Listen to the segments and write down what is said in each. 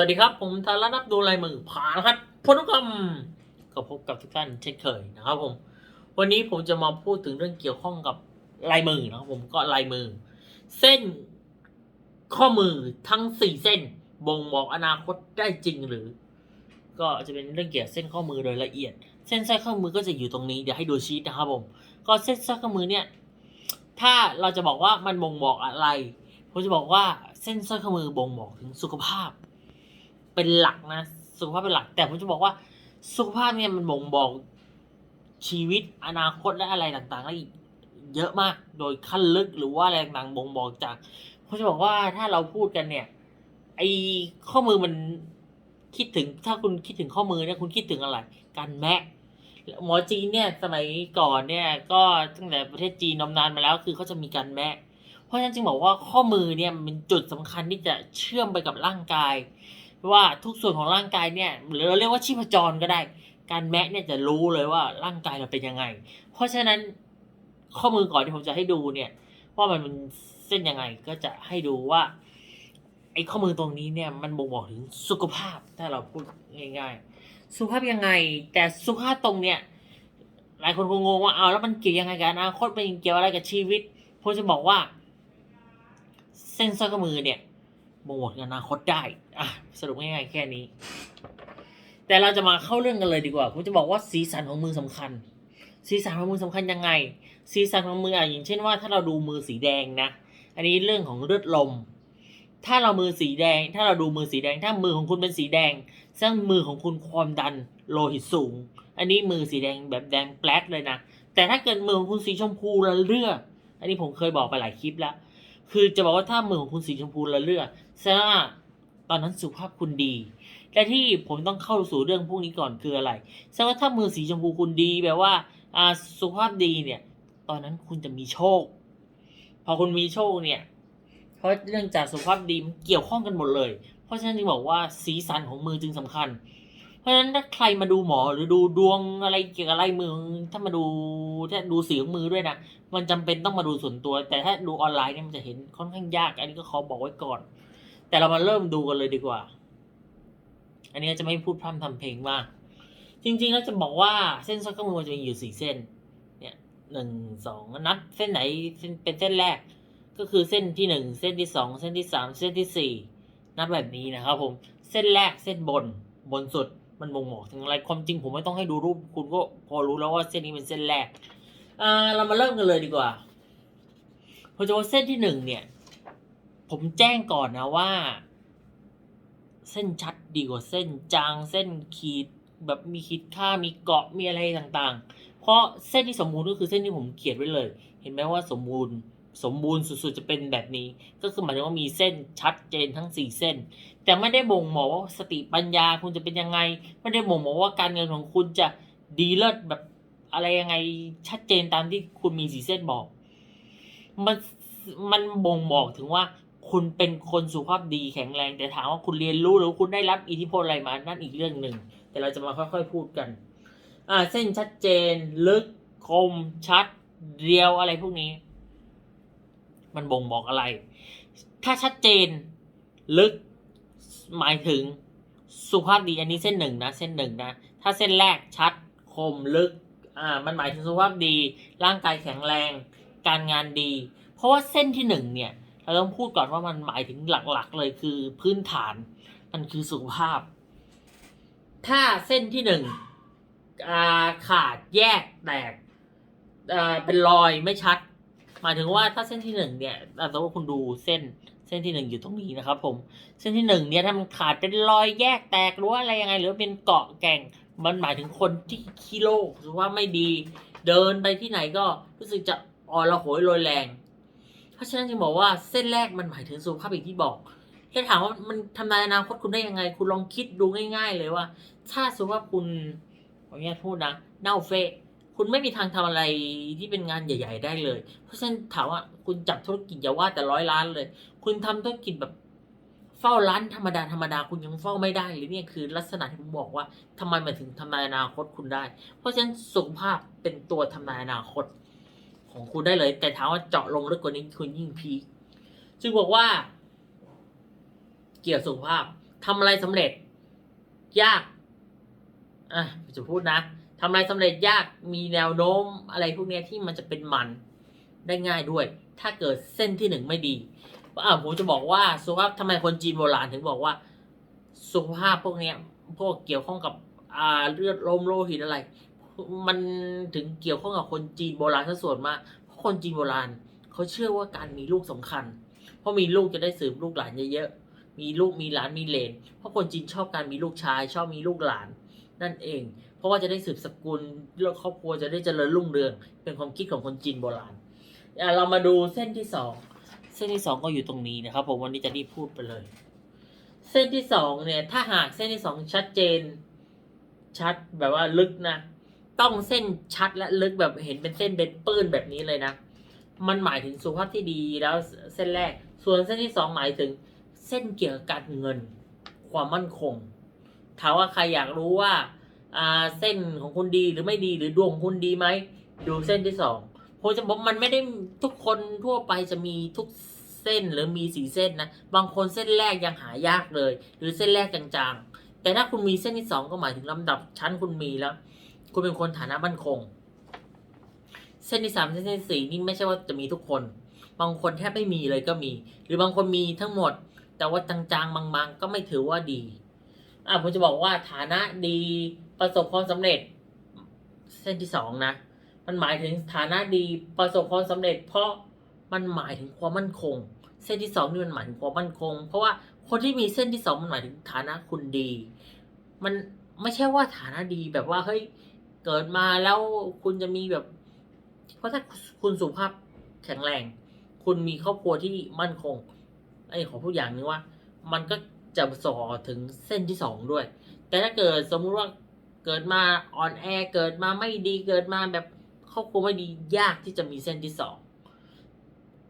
สวัสดีครับ ผมธารนับดูลายมือผ่านครับพนุกรรมก็พบกับทุกท่านเช่นเคยนะครับผม วันนี้ผมจะมาพูดถึงเรื่องเกี่ยวข้องกับลายมือนะครับผมก็ลายมือ เส้นข้อมือทั้งสี่เส้นบ่งบอกอนาคตได้จริงหรือ ก็จะเป็นเรื่องเกี่ยวกับเส้นข้อมือโดยละเอียด เส้นสร้อยข้อมือก็จะอยู่ตรงนี้เดี๋ยวให้ดูชีตนะครับผม ก็เส้นสร้อยข้อมือเนี่ย ถ้าเราจะบอกว่ามันบ่งบอกอะไรผมจะบอกว่าเส้นสร้อยข้อมือบ่งบอกถึงสุขภาพ เป็นหลักนะสุขภาพเป็นหลัก แต่ผมจะบอกว่าสุขภาพเนี่ยมันบ่งบอกชีวิตอนาคตและอะไรต่างๆได้อีกเยอะมากโดยขั้นลึกหรือว่าอะไรต่างๆบ่งบอกจากผมจะบอกว่าถ้าเราพูดกันเนี่ย ไอข้อมือมันคิดถึงถ้าคุณคิดถึงข้อมือเนี่ยคุณคิดถึงอะไร การแมะหมอจีนเนี่ยสมัยก่อนเนี่ยก็ตั้งแต่ประเทศจีนนมนานมาแล้ว คือเขาจะมีการแมะเพราะฉะนั้นจึงบอกว่าข้อมือเนี่ยมันเป็นจุดสำคัญที่จะเชื่อมไปกับร่างกาย ว่าทุกส่วนของร่างกายเนี่ยหรือเราเรียกว่าชีพจรก็ได้ การแมะเนี่ยจะรู้เลยว่าร่างกายเราเป็นยังไง เพราะฉะนั้นข้อมือก่อนที่ผมจะให้ดูเนี่ยว่ามันเป็นเส้นยังไงก็จะให้ดูว่าไอ้ข้อมือตรงนี้เนี่ยมันบ่งบอกถึงสุขภาพถ้าเราพูดง่าย ๆ สุขภาพยังไง แต่สุขภาพตรงเนี่ยหลายคนคงงงว่าเอาแล้วมันเกี่ยวยังไงกับอนาคตมันเกี่ยวอะไรกับชีวิตผมจะบอกว่า เส้นสร้อยข้อมือเนี่ย บ่งบอกอนาคตได้อะสรุปง่ายๆแค่นี้ แต่เราจะมาเข้าเรื่องกันเลยดีกว่า ผมจะบอกว่าสีสันของมือสำคัญ สีสันของมือสำคัญยังไง สีสันของมืออะอย่างเช่นว่าถ้าเราดูมือสีแดงนะ อันนี้เรื่องของเลือดลม ถ้าเรามือสีแดง ถ้าเราดูมือสีแดง ถ้ามือของคุณเป็นสีแดงแสดงมือของคุณความดันโลหิตสูง อันนี้มือสีแดงแบบแดงแปลกเลยนะ แต่ถ้าเกิดมือของคุณสีชมพูละเลือดอันนี้ผมเคยบอกไปหลายคลิปแล้ว คือจะบอกว่าถ้ามือของคุณสีชมพูละเลือดแสดงว่าตอนนั้นสุขภาพคุณดีและที่ผมต้องเข้าสู่เรื่องพวกนี้ก่อนคืออะไรแสดงว่าถ้ามือสีชมพูคุณดีแปลว่าอ่าสุขภาพดีเนี่ย ตอนนั้นคุณจะมีโชค พอคุณมีโชคเนี่ย เพราะเรื่องจากสุขภาพดีมันเกี่ยวข้องกันหมดเลย เพราะฉะนั้นจึงบอกว่าสีสันของมือจึงสำคัญ ราะฉะนั้นถ้าใครมาดูหมอหรือดูดวงอะไรเกี่ยวกับอะไรมือถ้ามาดูถ้าดูสีของมือด้วยนะมันจำเป็นต้องมาดูส่วนตัว แต่ถ้าดูออนไลน์เนี่ยมันจะเห็นค่อนข้างยาก อันนี้ก็ขอบอกไว้ก่อน แต่เรามาเริ่มดูกันเลยดีกว่า อันนี้จะไม่พูดพร่ำทำเพลงมาก จริงๆแล้วจะบอกว่าเส้นสร้อยข้อมือมันจะมีอยู่สี่เส้น เนี่ยหนึ่งสองนับเส้นไหนเป็นเส้นแรก ก็คือเส้นที่หนึ่งเส้นที่สองเส้นที่สามเส้นที่สี่นับแบบนี้นะครับผมเส้นแรกเส้นบนบนสุด มันบ่งบอกถึงอะไรความจริงผมไม่ต้องให้ดูรูปคุณก็พอรู้แล้วว่าเส้นนี้เป็นเส้นแรก อ่า เรามาเริ่มกันเลยดีกว่าผมจะว่าเส้นที่หนึ่งเนี่ย ผมแจ้งก่อนนะว่า เส้นชัดดีกว่าเส้นจางเส้นขีดแบบมีขีดค่ามีเกาะมีอะไรต่างๆ เพราะเส้นที่สมบูรณ์ก็คือเส้นที่ผมเขียนไว้เลย เห็นไหมว่าสมบูรณ์ สมบูรณ์สุดๆจะเป็นแบบนี้ ก็คือหมายถึงว่ามีเส้นชัดเจนทั้งสี่เส้น แต่ไม่ได้บ่งบอกว่าสติปัญญาคุณจะเป็นยังไง ไม่ได้บ่งบอกว่าการเงินของคุณจะดีเลิศแบบอะไรยังไงชัดเจนตามที่คุณมีสีเส้นบอก มันมันบ่งบอกถึงว่าคุณเป็นคนสุขภาพดีแข็งแรง แต่ถามว่าคุณเรียนรู้หรือคุณได้รับอิทธิพลอะไรมานั่นอีกเรื่องหนึ่งแต่เราจะมาค่อยๆพูดกันอ่าเส้นชัดเจน ลึกคมชัดเรียวอะไรพวกนี้ มันบ่งบอกอะไร ถ้าชัดเจนลึกหมายถึงสุขภาพดีอันนี้เส้นหนึ่งนะเส้นหนึ่งนะถ้าเส้นแรกชัดคมลึกอ่ามันหมายถึงสุขภาพดี ร่างกายแข็งแรง การงานดี เพราะว่าเส้นที่หนึ่งเนี่ยเราต้องพูดก่อนว่ามันหมายถึงหลักๆเลยคือพื้นฐาน มันคือสุขภาพ ถ้าเส้นที่หนึ่งอ่าขาดแยกแตกอ่าเป็นรอยไม่ชัด หมายถึงว่าถ้าเส้นที่หนึ่งเนี่ยอ่าสมมติว่าคุณดูเส้นเส้นที่หนึ่งอยู่ตรงนี้นะครับผมเส้นที่หนึ่งเนี่ยถ้ามันขาดเป็นรอยแยกแตกหรือว่าอะไรยังไง หรือเป็นเกาะแก่ง มันหมายถึงคนที่ขี้โลกหรือว่าไม่ดีเดินไปที่ไหนก็รู้สึกจะอ่อนระหยโรยแรง เพราะฉะนั้นจึงบอกว่าเส้นแรกมันหมายถึงสุขภาพอย่างที่บอกแค่ถามว่ามันทำนายอนาคตคุณได้ยังไง คุณลองคิดดูง่าย ๆ เลยว่า ถ้าสมมติว่าคุณขออนุญาตพูดนะเน่าเฟะ คุณไม่มีทางทำอะไรที่เป็นงานใหญ่ ๆ ได้เลย เพราะฉะนั้นถามว่าคุณจับธุรกิจอย่าว่าแต่ร้อยล้านเลย คุณทำธุรกิจแบบเฝ้าร้านธรรมดาธรรมดาคุณยังเฝ้าไม่ได้เลยเนี่ยคือลักษณะที่ผมบอกว่าทำไมมันถึงทำนายอนาคตคุณได้ เพราะฉะนั้นสุขภาพเป็นตัวทำนายอนาคตของคุณได้เลย แต่ถามว่าเจาะลงลึกกว่านี้คุณยิ่งพีคจึงบอกว่า เกี่ยวกับสุขภาพทำอะไรสำเร็จ ยากอะจะพูดนะ ทำอะไรสำเร็จยากมีแนวโน้มอะไรพวกนี้ที่มันจะเป็นมันได้ง่ายด้วย ถ้าเกิดเส้นที่หนึ่งไม่ดีอ่าผมจะบอกว่าสุขภาพทำไมคนจีนโบราณถึงบอกว่า สุขภาพพวกนี้พวกเกี่ยวข้องกับอ่าเลือดลมโลหิตอะไร มันถึงเกี่ยวข้องกับคนจีนโบราณซะส่วนมากเพราะคนจีนโบราณเขาเชื่อว่าการมีลูกสำคัญ เพราะมีลูกจะได้สืบลูกหลานเยอะๆมีลูกมีหลานมีเลนเพราะคนจีนชอบการมีลูกชาย ชอบมีลูกหลานนั่นเอง เพราะว่าจะได้สืบสกุลแล้วครอบครัวจะได้เจริญรุ่งเรือง เป็นความคิดของคนจีนโบราณเรามาดูเส้นที่สองเส้นที่สองก็อยู่ตรงนี้นะครับ ผมวันนี้จะรีบพูดไปเลย เส้นที่สองเนี่ยถ้าหากเส้นที่สองชัดเจน ชัดแบบว่าลึกนะ ต้องเส้นชัดและลึกแบบเห็นเป็นเส้นเป็นปื้นแบบนี้เลยนะ มันหมายถึงสุขภาพที่ดีแล้วเส้นแรก ส่วนเส้นที่สองหมายถึงเส้นเกี่ยวกับการเงิน ความมั่นคงถามว่าใครอยากรู้ว่า เส้นของคุณดีหรือไม่ดีหรือดวงคุณดีไหมดูเส้นที่สองผมจะบอกมันไม่ได้ทุกคนทั่วไปจะมีทุกเส้นหรือมีสีเส้นนะบางคนเส้นแรกยังหายากเลย หรือเส้นแรกจางๆ แต่ถ้าคุณมีเส้นที่สองก็หมายถึงลำดับชั้นคุณมีแล้ว คุณเป็นคนฐานะมั่นคง เส้นที่สามเส้นที่สี่นี่ไม่ใช่ว่าจะมีทุกคน บางคนแทบไม่มีเลยก็มี หรือบางคนมีทั้งหมด แต่ว่าจางๆบางๆ ก็ไม่ถือว่าดีอะผมจะบอกว่าฐานะดี ประสบความสำเร็จ เส้นที่สองนะ มันหมายถึงฐานะดีประสบความสำเร็จ เพราะมันหมายถึงความมั่นคง เส้นที่สองนี่มันหมายถึงความมั่นคง เพราะว่าคนที่มีเส้นที่สองมันหมายถึงฐานะคุณดี มันไม่ใช่ว่าฐานะดีแบบว่าเฮ้ยเกิดมาแล้วคุณจะมีแบบ เพราะถ้าคุณสุขภาพแข็งแรง คุณมีครอบครัวที่มั่นคงไอ้ขอพูดอย่างนึงว่า มันก็จะส่อถึงเส้นที่สองด้วย แต่ถ้าเกิดสมมุติว่า เกิดมาอ่อนแอเกิดมาไม่ดีเกิดมาแบบครอบครัวไม่ดียากที่จะมีเส้นที่สอง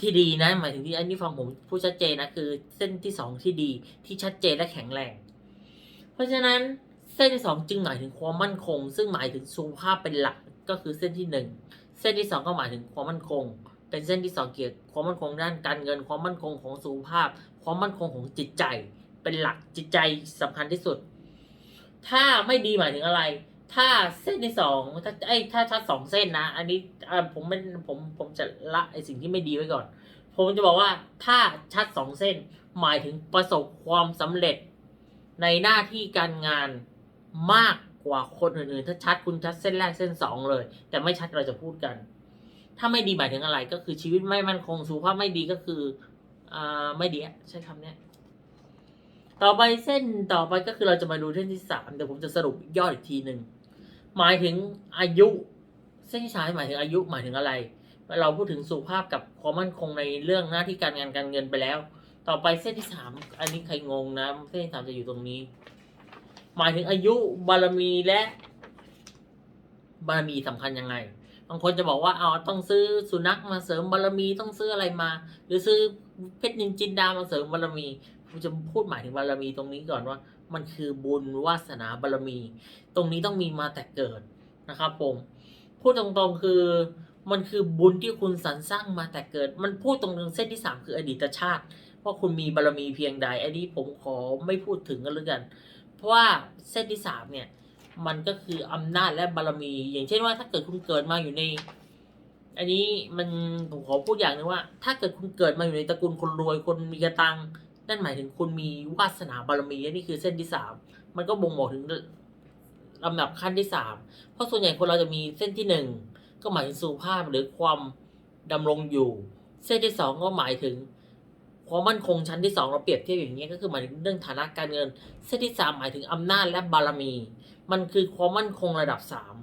ที่ดีนะหมายถึงที่อันนี้ฟังผมพูดชัดเจนนะคือ เส้นที่สองที่ดีที่ชัดเจนและแข็งแรง เพราะฉะนั้นเส้นที่สองจึงหมายถึงความมั่นคง ซึ่งหมายถึงสุขภาพเป็นหลักก็คือเส้นที่หนึ่งเส้นที่สองก็หมายถึงความมั่นคง เป็นเส้นที่สองเกี่ยวกับความมั่นคงด้านการเงิน ความมั่นคงของสุขภาพ ความมั่นคงของจิตใจ เป็นหลักจิตใจสำคัญที่สุด ถ้าไม่ดีหมายถึงอะไร ถ้าเส้นที่สองถ้าไอ้ถ้าชัดสองเส้นนะ อันนี้อผมไม่ผมผมจะละไอ้สิ่งที่ไม่ดีไว้ก่อน ผมจะบอกว่าถ้าชัดสองเส้น หมายถึงประสบความสำเร็จ ในหน้าที่การงานมากกว่าคนอื่นๆ ถ้าชัดคุณชัดเส้นแรกเส้นสองเลย แต่ไม่ชัดเราจะพูดกัน ถ้าไม่ดีหมายถึงอะไรก็คือชีวิตไม่มั่นคงสุขภาพไม่ดีก็คืออ่าไม่ดีอะใช้คำเนี้ย ต่อไปเส้นต่อไปก็คือเราจะมาดูเส้นที่สามเดี๋ยวผมจะสรุปยอดอีกทีหนึ่งหมายถึงอายุ เส้นที่สามหมายถึงอายุหมายถึงอะไร เราพูดถึงสุขภาพกับความมั่นคงในเรื่องหน้าที่การงานการเงินไปแล้ว ต่อไปเส้นที่สามอันนี้ใครงงนะ เส้นที่สามจะอยู่ตรงนี้ หมายถึงอายุบารมีและบารมีสำคัญยังไงบางคนจะบอกว่าเอาต้องซื้อสุนัขมาเสริมบารมีต้องซื้ออะไรมา หรือซื้อเพชรนินจินดามาเสริมบารมี จะพูดหมายถึงบารมีตรงนี้ก่อนว่า มันคือบุญวาสนาบารมี ตรงนี้ต้องมีมาแต่เกิดนะครับผมพูดตรงๆคือมันคือบุญที่คุณสรรสร้างมาแต่เกิด มันพูดตรงๆเส้นที่สามคืออดีตชาติว่าคุณมีบารมีเพียงใดอันนี้ผมขอไม่พูดถึงกันเลยกัน เพราะว่าเส้นที่สามเนี่ยมันก็คืออำนาจและบารมี อย่างเช่นว่าถ้าเกิดคุณเกิดมาอยู่ใน อันนี้มันผมขอพูดอย่างหนึงว่า ถ้าเกิดคุณเกิดมาอยู่ในตระกูลคนรวยคนมีกระตัง นั่นหมายถึงคุณมีวาสนาบารมีและนี่คือเส้นที่สามมันก็บ่งบอกถึงลำดับขั้นที่สามเพราะส่วนใหญ่คนเราจะมีเส้นที่หนึ่งก็หมายถึงสุขภาพหรือความดำรงอยู่ เส้นที่สองก็หมายถึงความมั่นคงชั้นที่สองเราเปรียบเทียบอย่างนี้ก็คือหมายถึงเรื่องฐานะการเงิน เส้นที่สามหมายถึงอำนาจและบารมี มันคือความมั่นคงระดับสาม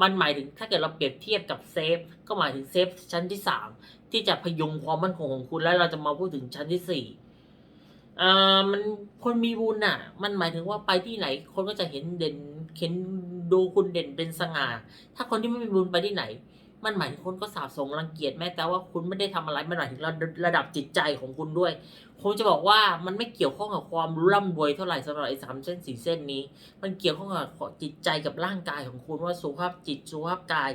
มันหมายถึงถ้าเกิดเราเปรียบเทียบกับเซฟ ก็หมายถึงเซฟชั้นที่สามที่จะพยุงความมั่นคงของคุณแล้วเราจะมาพูดถึงชั้นที่สี่ อ่ามันคนมีบุญน่ะ มันหมายถึงว่าไปที่ไหน คนก็จะเห็นเด่นเห็นดูคุณเด่นเป็นสง่า ถ้าคนที่ไม่มีบุญไปที่ไหน มันหมายถึงคนก็สาบส่งรังเกียจแม้แต่ว่าคุณไม่ได้ทำอะไรมันหมายถึงระระดับจิตใจของคุณด้วยผมจะบอกว่ามันไม่เกี่ยวข้องกับความร่ำรวยเท่าไหร่สำหรับไอ้สามเส้นสี่เส้นนี้ มันเกี่ยวข้องกับจิตใจกับร่างกายของคุณว่าสุขภาพจิตสุขภาพกาย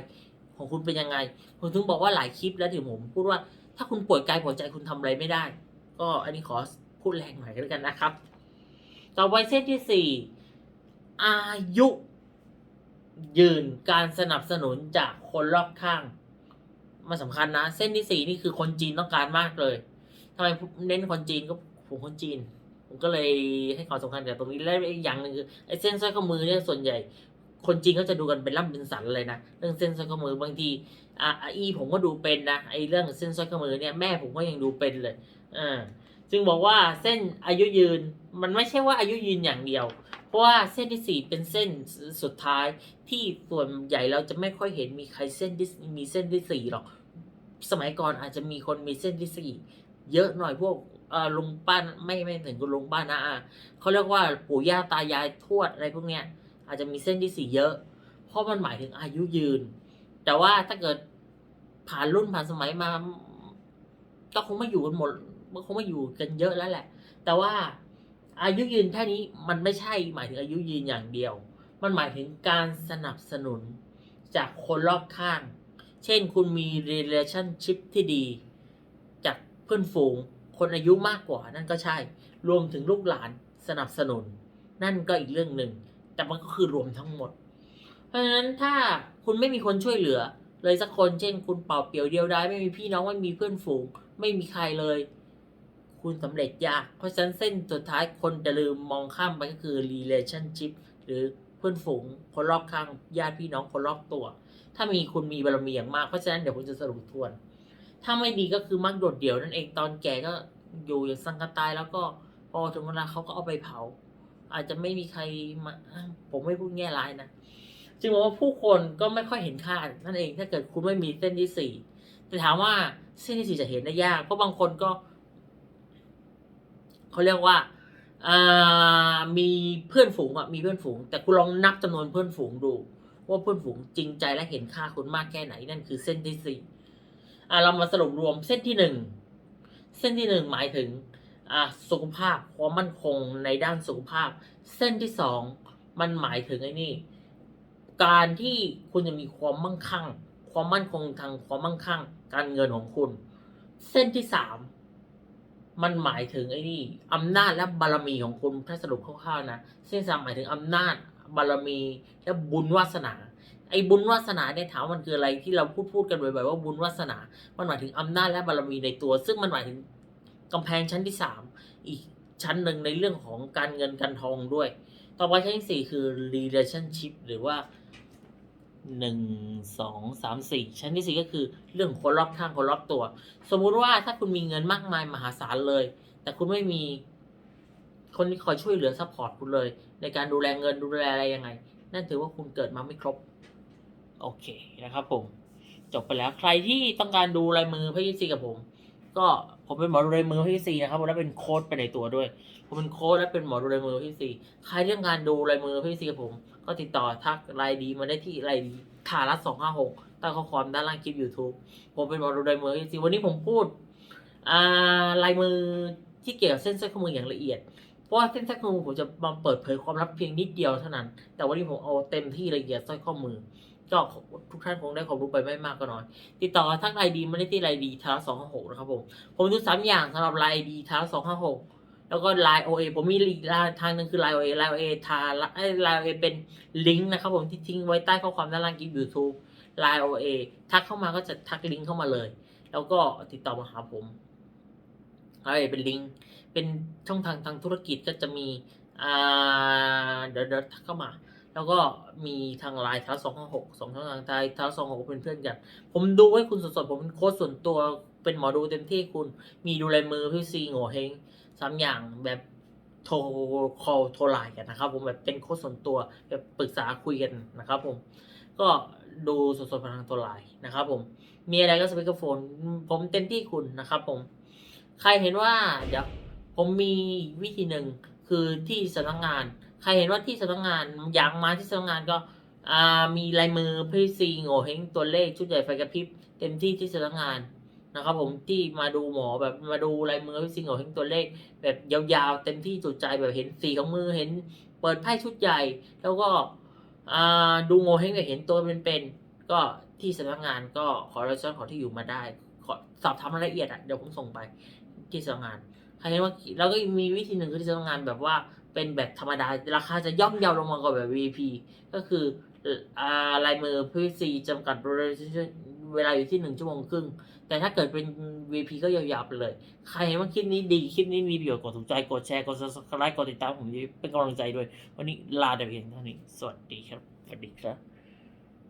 ของคุณเป็นยังไง ผมถึงบอกว่าหลายคลิปแล้วที่ผมพูดว่าถ้าคุณป่วยกายป่วยใจคุณทำอะไรไม่ได้ ก็อันนี้ขอ พูดแรงหน่อยแล้วกันนะครับ ต่อไปเส้นที่สี่อายุยืนการสนับสนุนจากคนรอบข้างมันสำคัญนะ เส้นที่สี่นี่คือคนจีนต้องการมากเลยทำไมเน้นคนจีนก็ผมคนจีน ผมก็เลยให้ความสำคัญกับตรงนี้และอีกอย่างหนึ่งคือไอ้เส้นสร้อยข้อมือเนี่ยส่วนใหญ่ คนจีนก็จะดูกันเป็นล่ำเป็นสันเลยนะเรื่องเส้นสร้อยข้อมือบางทีอะอีผมก็ดูเป็นนะไอ้เรื่องเส้นสร้อยข้อมือเนี่ยแม่ผมก็ยังดูเป็นเลยอ่า จึงบอกว่าเส้นอายุยืนมันไม่ใช่ว่าอายุยืนอย่างเดียว เพราะว่าเส้นที่สี่เป็นเส้นสุดท้ายที่ส่วนใหญ่เราจะไม่ค่อยเห็นมีใครเส้นที่มีเส้นที่สี่หรอก สมัยก่อนอาจจะมีคนมีเส้นที่สี่เยอะหน่อยพวกเออลุงป้าไม่ไม่ถึงกับลุงป้านะอาเขาเรียกว่าปู่ย่าตายายทวดอะไรพวกเนี้ยอาจจะมีเส้นที่สี่เยอะ เพราะมันหมายถึงอายุยืน แต่ว่าถ้าเกิดผ่านรุ่นผ่านสมัยมาก็คงไม่อยู่กันหมด มันคงไม่อยู่กันเยอะแล้วแหละ แต่ว่าอายุยืนแค่นี้มันไม่ใช่หมายถึงอายุยืนอย่างเดียว มันหมายถึงการสนับสนุนจากคนรอบข้าง เช่นคุณมี relationship ที่ดี จากเพื่อนฝูง คนอายุมากกว่านั่นก็ใช่ รวมถึงลูกหลานสนับสนุน นั่นก็อีกเรื่องหนึ่ง แต่มันก็คือรวมทั้งหมด เพราะฉะนั้นถ้าคุณไม่มีคนช่วยเหลือ เลยสักคน เช่น คุณเป่าเปียวเดียวดายไม่มีพี่น้องไม่มีเพื่อนฝูง ไม่มีใครเลย คุณสำเร็จยาก เพราะฉะนั้นเส้นสุดท้ายคนจะลืมมองข้ามไปก็คือ relationship หรือเพื่อนฝูงคนรอบข้างญาติพี่น้องคนรอบตัว ถ้ามีคุณมีบารมีอย่างมาก เพราะฉะนั้นเดี๋ยวผมจะสรุปทวน ถ้าไม่ดีก็คือมักโดดเดี่ยวนั่นเองตอนแก่ก็อยู่อย่างสังกตายแล้วก็พอถึงเวลาเขาก็เอาไปเผา อาจจะไม่มีใครมาผมไม่พูดแง่ร้ายนะจึงบอกว่าผู้คนก็ไม่ค่อยเห็นค่านั่นเอง ถ้าเกิดคุณไม่มีเส้นที่สี่แต่ถามว่าเส้นที่สี่จะเห็นได้ยากเพราะบางคนก็ เขาเรียกว่ามีเพื่อนฝูงอะมีเพื่อนฝูง แต่คุณลองนับจำนวนเพื่อนฝูงดู ว่าเพื่อนฝูงจริงใจและเห็นค่าคุณมากแค่ไหนนั่นคือเส้นที่สี่อ่าเรามาสรุปรวมเส้นที่หนึ่งเส้นที่หนึ่งหมายถึงสุขภาพความมั่นคงในด้านสุขภาพ เส้นที่สองมันหมายถึงไอ้นี่ การที่คุณจะมีความมั่งคั่ง ความมั่นคงทางความมั่งคั่ง การเงินของคุณ เส้นที่สาม มันหมายถึงไอ้นี่อำนาจและบารมีของคุณถ้าสรุปคร่าวๆนะเส้นสามหมายถึงอำนาจบารมีและบุญวาสนา ไอ้บุญวาสนาเนี่ยถามว่ามันคืออะไรที่เราพูดพูดกันบ่อยๆว่าบุญวาสนา มันหมายถึงอำนาจและบารมีในตัว ซึ่งมันหมายถึงกำแพงชั้นที่สามอีกชั้นหนึ่งในเรื่องของการเงินการทองด้วย ต่อไปชั้นที่สี่คือ relationship หรือว่า หนึ่งสองสามสี่ชั้นที่สี่ก็คือเรื่องของคนรอบข้างคนรอบตัว สมมุติว่าถ้าคุณมีเงินมากมายมหาศาลเลย แต่คุณไม่มีคนที่คอยช่วยเหลือซัพพอร์ตคุณเลย ในการดูแลเงินดูแลอะไรยังไง นั่นถือว่าคุณเกิดมาไม่ครบ โอเคนะครับผม จบไปแล้วใครที่ต้องการดูลายมือพี่ซีกับผม ก็ผมเป็นหมอดูลายมือพี่ซีนะครับผมและเป็นโค้ดไปในตัวด้วย ผมเป็นโค้ดและเป็นหมอดูลายมือพี่ซีใครที่องการดูลายมือพี่ซีกับผม ก็ติดต่อทักไลน์ดีมาได้ที่ไลน์ดีทารัสสองห้าหกใต้ข้อความด้านล่างคลิป YouTube ผมเป็นหมอดูลายมือพี่ซีวันนี้ผมพูดอ่าลายมือที่เกี่ยวกับเส้นเส้นข้อมืออย่างละเอียด เพราะว่าเส้นเส้นข้อมือผมจะมาเปิดเผยความลับเพียงนิดเดียวเท่านั้น แต่วันนี้ผมเอาเต็มที่ละเอียดสร้อยข้อมือก็ทุกท่านคงได้ความรู้ไปไม่มากก็น้อย ติดต่อทักไลน์ดีมาได้ที่ไลน์ดีทาร์สองห้าหกนะครับผม ผมดูสามอย่างสำหรับไลน์ดีทาร์สองห้าหก แล้วก็ไลน์โอเอผมมีอีกทางหนึ่งคือไลน์โอเอไลน์โอเอทาไอไลน์โอเอเป็นลิงก์นะครับผมที่ทิ้งไว้ใต้ข้อความด้านล่างคลิปยูทูบไลน์โอเอทักเข้ามาก็จะทักลิงก์เข้ามาเลย แล้วก็ติดต่อมาหาผมไอเป็นลิงก์เป็นช่องทางทางธุรกิจก็จะมีอ่าเดี๋ยวเดี๋ยวทักเข้ามา แล้วก็มีทางไลน์ท้าสองห้าหกสองช่องทางไทยท้าสองหกเป็นเพื่อนกัน ผมดูให้คุณสดๆผมเป็นโค้ชส่วนตัวเป็นหมอดูเต็มที่คุณมีดูลายมือพี่ซีโง่เฮง สามอย่างแบบโทรคอลโทรไลน์กันนะครับ ผมแบบเป็นโค้ชส่วนตัวแบบปรึกษาคุยกันนะครับ ผม ก็ดูสดๆผ่านทางโทรไลน์นะครับ ผม มีอะไรก็สปีกเกอร์โฟน ผมเต็มที่คุณนะครับ ผม ใครเห็นว่าเดี๋ยวผมมีวิธีหนึ่งคือที่สำนักงาน ใครเห็นว่าที่สำนักงานอยากมาที่สำนักงานก็มีลายมือพี่ซีโง่เฮงตัวเลขชุดใหญ่ไฟกระพริบเต็มที่ที่สำนักงาน นะครับผมที่มาดูหมอแบบมาดูลายมือพี่ซีโง่เฮงตัวเลข แบบยาวๆ เต็มที่จุดใจแบบเห็นสีของมือเห็นเปิดไพ่ชุดใหญ่ แล้วก็ดูโง่เฮงแบบเห็นตัวเป็นๆก็ที่สำนักงานก็ขอรับช่องขอที่อยู่มาได้ขอสอบถามรายละเอียดอะเดี๋ยวผมส่งไปที่สำนักงานใครเห็นว่าแล้วก็มีวิธีหนึ่งคือที่สำนักงานแบบว่าเป็นแบบธรรมดาราคาจะย่อมเยาวลงมากว่าแบบ VP ก็คืออลายมือ PVC จำกัดเวลาอยู่ที่หนึ่งชั่วโมงครึ่ง แต่ถ้าเกิดเป็น VP ก็ยาวๆไปเลย ใครเห็นว่าคลิปนี้ดีคลิปนี้มีประโยชน์กดถูกใจกดแชร์กด subscribe กดติดตามผมเป็นกำลังใจด้วย วันนี้ลาแต่เพียงเท่านี้ สวัสดีครับ สวัสดีครับ